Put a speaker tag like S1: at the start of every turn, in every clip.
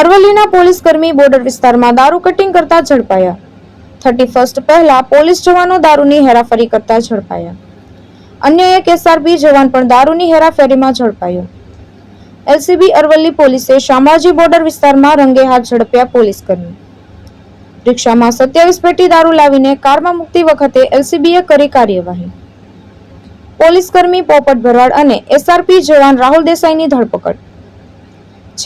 S1: અરવલ્લીના પોલીસ કર્મી બોર્ડર વિસ્તારમાં દારૂ કટિંગ કરતા ઝડપાયા. થર્ટી ફર્સ્ટ પહેલા પોલીસ જવાનો દારૂની હેરાફેરી કરતા ઝડપાયા. અન્ય એક એસઆરબી જવાન પણ દારૂની હેરાફેરીમાં ઝડપાયો. એલસીબી અરવલ્લી પોલીસે શામળાજી બોર્ડર વિસ્તારમાં રંગે હાથ ઝડપ્યા પોલીસ કર્મી. રિક્ષામાં સત્યાવીસ પેટી દારૂ લાવીને કારમાં મૂકતી વખતે એલસીબીએ કરી કાર્યવાહી. પોલીસ કર્મી પોપટ ભરવાડ અને એસઆરપી જવાન રાહુલ દેસાઈની ધરપકડ.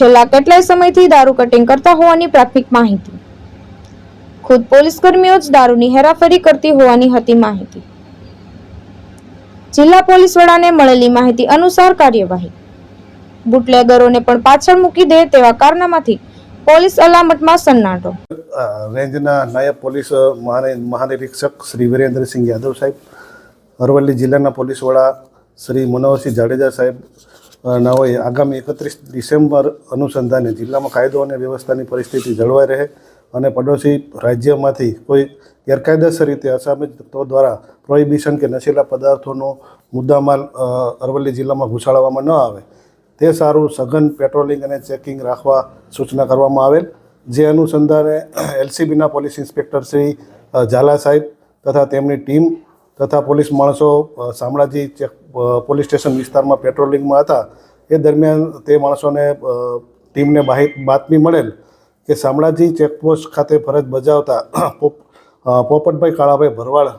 S1: છેલ્લા કેટલાય સમયથી દારૂ કટિંગ કરતા હોવાની પ્રાથમિક માહિતી. ખુદ પોલીસ કર્મીઓ જ દારૂની હેરાફેરી કરતી હોવાની હતી માહિતી. જિલ્લા પોલીસ વડાને મળેલી માહિતી અનુસાર કાર્યવાહી. બુટલેગરોને પણ પાછળ મૂકી દે તેવા કારનામાથી પોલીસ અલામતમાં સન્નાટો.
S2: રેન્જના નાયબ પોલીસ મહાનિ- મહાનિરીક્ષક શ્રી વિરેન્દ્રસિંહ યાદવ સાહેબ, અરવલ્લી જિલ્લાના પોલીસ વડા શ્રી મનોહરસિંહ જાડેજા સાહેબ અ, હોય આગામી એકત્રીસ ડિસેમ્બર અનુસંધાને જિલ્લામાં કાયદો અને વ્યવસ્થાની પરિસ્થિતિ જળવાઈ રહે અને પડોશી રાજ્યમાંથી કોઈ ગેરકાયદેસર રીતે અસામી તત્વો દ્વારા પ્રોહિબિશન કે નશીલા પદાર્થોનો મુદ્દામાલ અરવલ્લી જિલ્લામાં ઘૂસાડવામાં ન આવે. તે સારું સઘન પેટ્રોલિંગ અને ચેકિંગ રાખવા સૂચના કરવામાં આવેલ. જે અનુસંધાને એલસીબીના પોલીસ ઇન્સ્પેક્ટર શ્રી ઝાલા સાહેબ તથા તેમની ટીમ તથા પોલીસ માણસો શામળાજી ચેક પોલીસ સ્ટેશન વિસ્તારમાં પેટ્રોલિંગમાં હતા, એ દરમિયાન તે માણસોને ટીમને બાતમી મળેલ કે શામળાજી ચેકપોસ્ટ ખાતે ફરજ બજાવતા પોપ પોપટભાઈ કાળાભાઈ ભરવાડ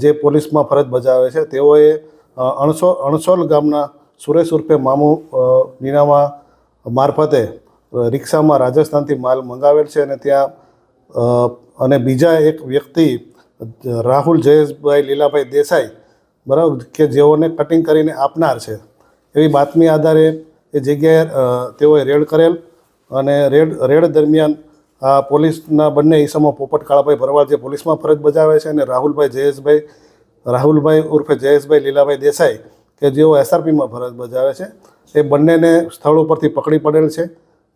S2: જે પોલીસમાં ફરજ બજાવે છે, તેઓએ અણસો, અણસોલ ગામના સુરેશ ઉર્ફે મામુ નીનામા મારફતે રિક્ષામાં રાજસ્થાનથી માલ મંગાવેલ છે અને ત્યાં અને બીજા એક વ્યક્તિ રાહુલ, જયેશભાઈ, લીલાભાઈ દેસાઈ, બરાબર, કે જેઓને કટિંગ કરીને આપનાર છે. એવી બાતમી આધારે એ જગ્યાએ તેઓએ રેડ કરેલ અને રેડ રેડ દરમિયાન આ પોલીસના બંને ઈસમો પોપટ કાળાભાઈ ભરવાડ જે પોલીસમાં ફરજ બજાવે છે અને રાહુલભાઈ, જયેશભાઈ, રાહુલભાઈ ઉર્ફે જયેશભાઈ, લીલાભાઈ દેસાઈ, કે જેઓ એસઆરપીમાં ફરજ બજાવે છે, એ બંનેને સ્થળ ઉપરથી પકડી પડેલ છે.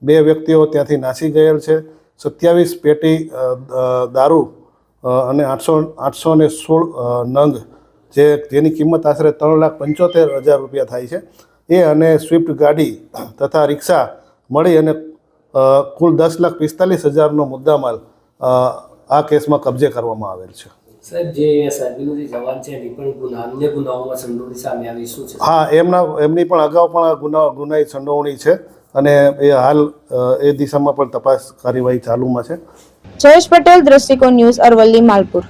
S2: બે વ્યક્તિઓ ત્યાંથી નાસી ગયેલ છે. સત્યાવીસ પેટી દારૂ અને આઠસો આઠસો ને સોળ નંગ જે જેની કિંમત આશરે ત્રણ લાખ પંચોતેર હજાર રૂપિયા થાય છે. એ અને સ્વિફ્ટ ગાડી તથા રિક્ષા મળી અને કુલ દસ લાખ પિસ્તાલીસ હજારનો મુદ્દામાલ આ કેસમાં કબજે કરવામાં આવેલ છે.
S3: સાહેબ જે સાહેબનો જે જવાન છે એની પણ ગુના અન્ય ગુનાઓમાં સંડોવણી સામે આવી શું છે?
S2: હા એમના એમની પણ અગાઉ પણ ગુના ગુનાઈ સંડોવણી છે અને એ હાલ એ દિશામાં પણ તપાસ કાર્યવાહી ચાલુમાં છે.
S1: જયેશ પટેલ દ્રષ્ટિકોણ ન્યૂઝ અરવલ્લી માલપુર.